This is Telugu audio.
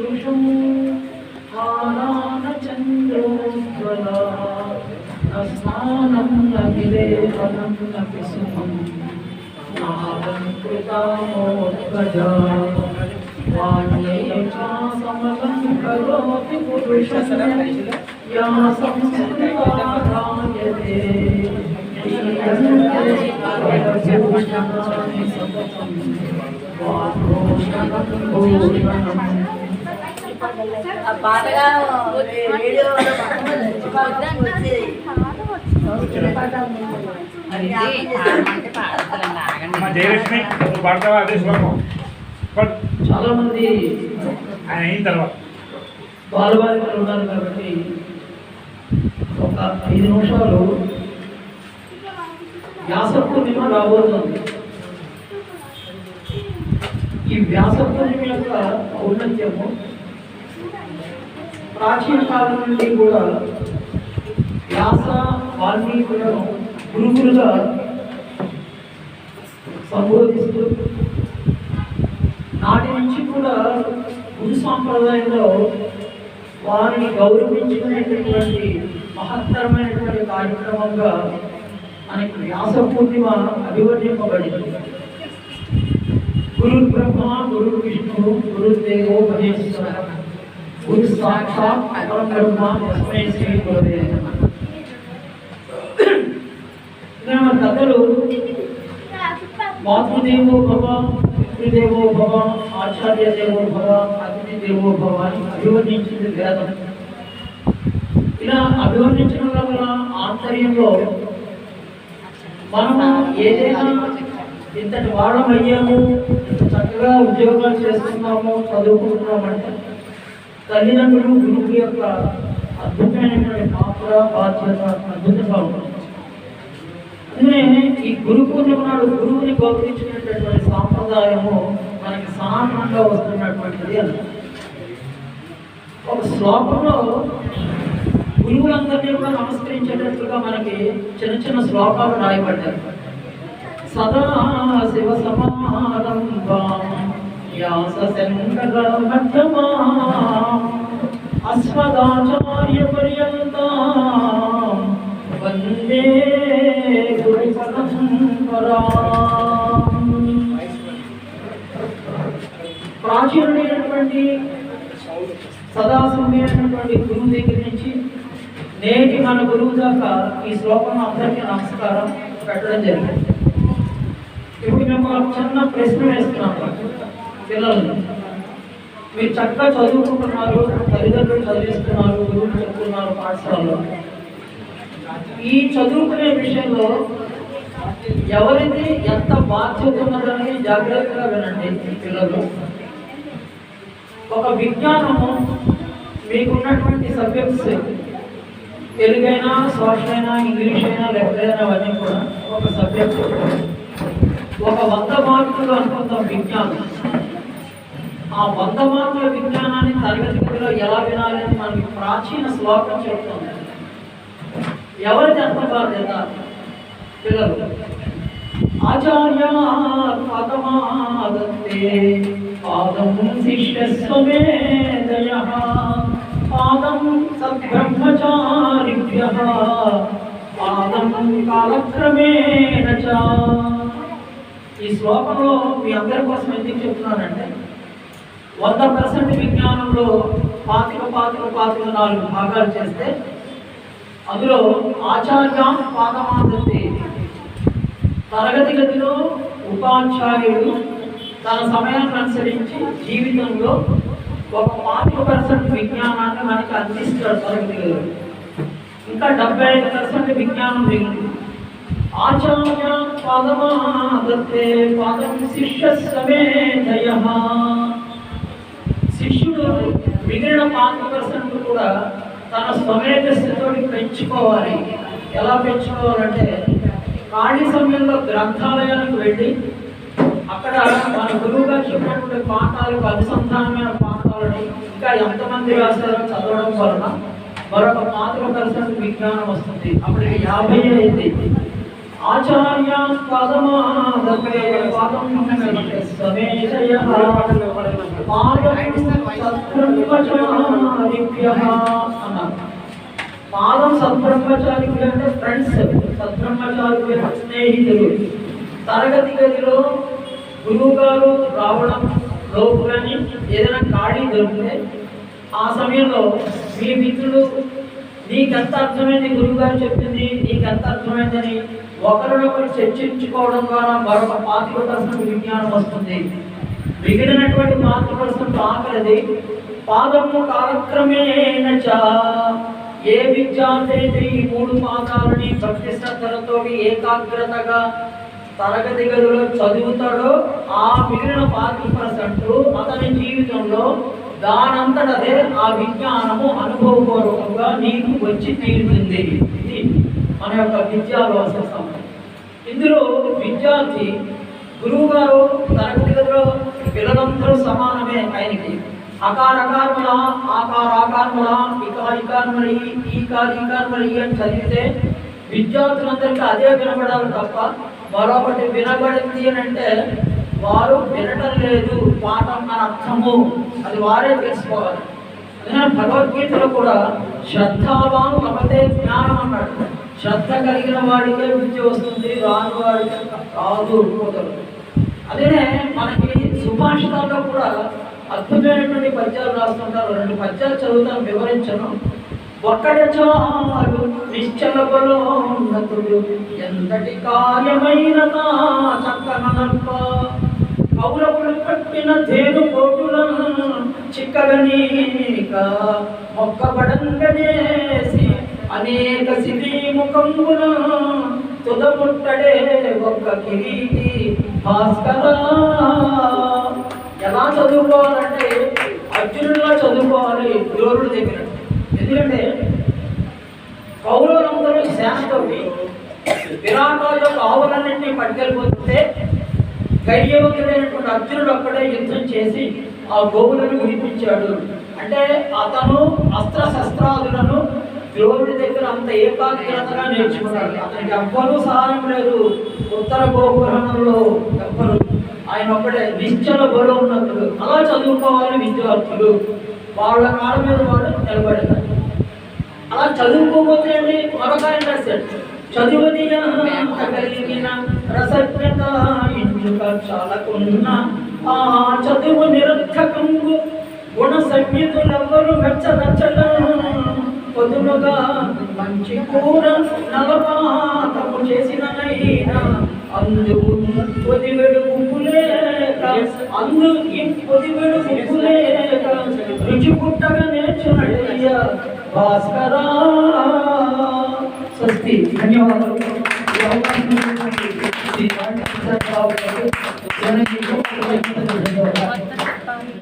पुरुषं हारानचन्द्रोज्ज्वला न स्नानं न विलेपनं न पिसुमं नालङ्कृतामोद्भजा वाण्ये च समलं करोति पुरुषस्य या संस्कृताधायते ीयन्ते చాలా మంది ఆయన అయిన తర్వాత. వారు వారి ఉన్నారు కాబట్టి ఒక ఐదు నిమిషాలు వ్యాసపూర్ణిమ రాబోతుంది. ఈ వ్యాసపూర్ణిమ యొక్క ఔన్నత్యము ప్రాచీన కాలం నుండి కూడా వ్యాస వాల్మీకులను గురువులుగా సంబోధిస్తూ నాటి నుంచి కూడా గురు సాంప్రదాయంలో వారిని గౌరవించుకునేటటువంటి మహత్తరమైనటువంటి కార్యక్రమంగా మనకి వ్యాస పూర్ణిమ అభివర్ణింపబడింది. గురు బ్రహ్మ గురు విష్ణు గురుదేవో మహేశ్వర. గురు సాక్షాత్ పరబ్రహ్మ తస్మై mom గురుదే నమః. ఇంకా మన కథలు మాతృదేవో భవ పితృదేవో భవ ఆచార్య దేవో భవ అతిథి దేవో భవ అని అభివర్ణించింది వేదం ఇలా అభివర్ణించడం వల్ల ఆంతర్యంలో మనం ఏదైనా ఇంతటి వాడం అయ్యాము చక్కగా ఉద్యోగాలు చేస్తున్నాము చదువుకుంటున్నామంటే తల్లిదండ్రులు గురువు యొక్క అద్భుతమైనటువంటి పాత్ర బాధ్యత అద్భుతంగా ఉంటుంది అందుకనే ఈ గురు పూర్ణిమ నాడు గురువుని గౌరవించినటువంటి సాంప్రదాయము మనకి సాధారణంగా వస్తున్నటువంటిది అని ఒక శ్లోకంలో గురువులందరినీ కూడా నమస్కరించేటట్లుగా మనకి చిన్న చిన్న శ్లోకాలు రాయబడ్డాయి. సదా శివ సమారంభాం వ్యాస శంకర మధ్యమాం అస్మదాచార్య పర్యంతం ప్రాచీనుడైనటువంటి సదాశివుడైనటువంటి గురువు దగ్గర నుంచి నేటి మన గురువు దాకా ఈ శ్లోకం అందరికీ నమస్కారం పెట్టడం జరిగింది. ఇప్పుడు మేము ఒక చిన్న ప్రశ్న వేస్తున్నాము పిల్లలు. మీరు చక్కగా చదువుకుంటున్నారు తల్లిదండ్రులు చదివిస్తున్నారు గురువులు చెప్తున్నారు పాఠశాలలో. ఈ చదువుకునే విషయంలో ఎవరిది ఎంత బాధ్యత ఉన్నదని జాగ్రత్తగా వినండి పిల్లలు. ఒక విజ్ఞానము మీకున్నటువంటి సబ్జెక్ట్స్ తెలుగైనా సోషల్ అయినా ఇంగ్లీష్ అయినా లెక్కలు అయినా అవన్నీ కూడా ఒక సబ్జెక్ట్ ఒక వంద మార్కులు అనుకుందాం విజ్ఞానం. ఆ వంద మార్కుల విజ్ఞానాన్ని తరగతి గదిలో ఎలా వినాలని మనకి ప్రాచీన శ్లోకం చెప్తుంది. ఎవరిది ఎంత బాధ్యత పిల్లలు. ఆచార్య పదమాదత్తే పాదం శిష్యస్వమేదయ పాదం సద్బ్రహ్మచారిభ్య. పాదం కాలక్రమేణ ఈ శ్లోకంలో మీ అందరి కోసం ఎందుకు చెప్తున్నానంటే వంద పర్సెంట్ విజ్ఞానంలో పాతిక పాతిక పాతిక నాలుగు భాగాలు చేస్తే అందులో ఆచార్యం పాదమాదత్తే తరగతి గదిలో ఉపాధ్యాయుడు తన సమయాన్ని అనుసరించి జీవితంలో ఒక పాతిక పర్సెంట్ విజ్ఞానాన్ని మనకి అందిస్తాడు తరగతి గదిలో. ఇంకా డెబ్బై ఐదు పర్సెంట్ విజ్ఞానం మిగిలింది ఆచార్య పాదమాదత్తే పాదం శిష్య సమేధయ శిష్యుడు మిగిలిన పాతిక కూడా తన స్వమేధ స్థితిని పెంచుకోవాలి. ఎలా పెంచుకోవాలంటే ఖాళీ సమయంలో గ్రంథాలయానికి వెళ్ళి అక్కడ మన గురువు గారు చెప్పినటువంటి పాఠాలకు అనుసంధానమైన పాఠాలను ఇంకా ఎంతమంది రాశారో చదవడం వలన మరొక మాతృ పర్సెంట్ విజ్ఞానం వస్తుంది. అప్పటికి యాభై అయింది. ఆచార్య పదమాదపే పదం సమేశయ పాదం సత్బ్రహ్మచారికి అంటే ఫ్రెండ్స్ సత్బ్రహ్మచారి స్నేహితులు. తరగతి గదిలో గురువు గారు రావడం లోపు కానీ ఏదైనా ఖాళీ దొరికితే ఆ సమయంలో మీ మిత్రులు నీకెంత అర్థమైంది గురువు గారు చెప్పింది? నీకెంత అర్థమైందని ఒకరినొకరు చర్చించుకోవడం ద్వారా మరొక పాతిక పర్సెంట్ విజ్ఞానం వస్తుంది. మిగిలినటువంటి పాతిక పర్సెంట్ ఆకలిది. పాదము కాలక్రమేణ చ ఏ విద్యార్థి ఈ మూడు పాదాలని భక్తి శ్రద్ధలతో ఏకాగ్రతగా తరగతి గదిలో చదువుతాడో ఆ మిగిలిన పాతిక పర్సెంట్ అతని జీవితంలో దానంతటదే ఆ విజ్ఞానము అనుభవపూర్వకంగా నీకు వచ్చి తీరుతుంది. ఇది మన యొక్క విద్యా వ్యవస్థ ఇందులో విద్యార్థి గురువు గారు తరగతి గదిలో పిల్లలందరూ సమానమే ఆయనకి. అకారకార్ముల ఆకారాకార్ముల ఇకారికారములి ఈ ఈకారములి అని చదివితే విద్యార్థులందరికీ అదే వినబడాలి తప్ప మరొకటి వినబడింది అని అంటే వారు వినటం లేదు పాఠం అని అర్థము. అది వారే తెలుసుకోవాలి. భగవద్గీతలో కూడా శ్రద్ధావాను లభతే జ్ఞానం అన్నాడు శ్రద్ధ కలిగిన వాడికే విద్య వస్తుంది రాని వాడికి రాదు కుదరదు అదే మనకి సుభాషితాల్లో కూడా అద్భుతమైనటువంటి పద్యాలు రాస్తుంటారు. రెండు పద్యాలు చదువుతాను వివరించను. ఒక్కడే చాలు నిశ్చల బలోన్నతుడు ఎంతటి కార్యమైన నా కౌరవులు కట్టిన తేను కోటులను చిక్కగనీక మొక్కబడంగజేసి అనేక సిరి ముఖంబున తుదముట్టడే ఒక్క కిరీటి భాస్కర. ఎలా చదువుకోవాలంటే అర్జునుడిలా చదువుకోవాలి ద్రోణుడి దగ్గర. ఎందుకంటే కౌరవులందరూ శాంతవి విరాటాల యొక్క ఆవులన్నింటినీ పట్టుకెళ్ళిపోతుంటే ధైర్యవంతుడైనటువంటి అర్జునుడు అక్కడే యుద్ధం చేసి ఆ గోవులను వినిపించాడు అంటే అతను అస్త్ర శస్త్రాదులను ద్రోణుడి దగ్గర అంత ఏకాగ్రతగా నేర్చుకున్నాడు అతనికి ఎవ్వరూ సహాయం లేదు. ఉత్తర గోపురంలో ఎవ్వరు. ఆయన ఒక్కడే. నిశ్చల బలం ఉన్నప్పుడు అలా చదువుకోవాలి విద్యార్థులు. వాళ్ళ కాళ్ళ మీద వాళ్ళు నిలబడతారు అలా చదువుకోకపోతే అండి మరొక ఆయన రాశాడు చదువుని కలిగిన రసజ్ఞత ఇంచుక చాలకున్న ఆ చదువు నిరర్థకంగు గుణ సంగీతులెవ్వరూ మెచ్చ నచ్చగా పొదునుగా మంచి కూర నవపాతము చేసిననైనా అందు పొదివెడు అందు పొదివెడు ఉప్పులేక రుచి పుట్టగా నేర్చునయ్య భాస్కరా. స్వస్తి. ధన్యవాదాలు.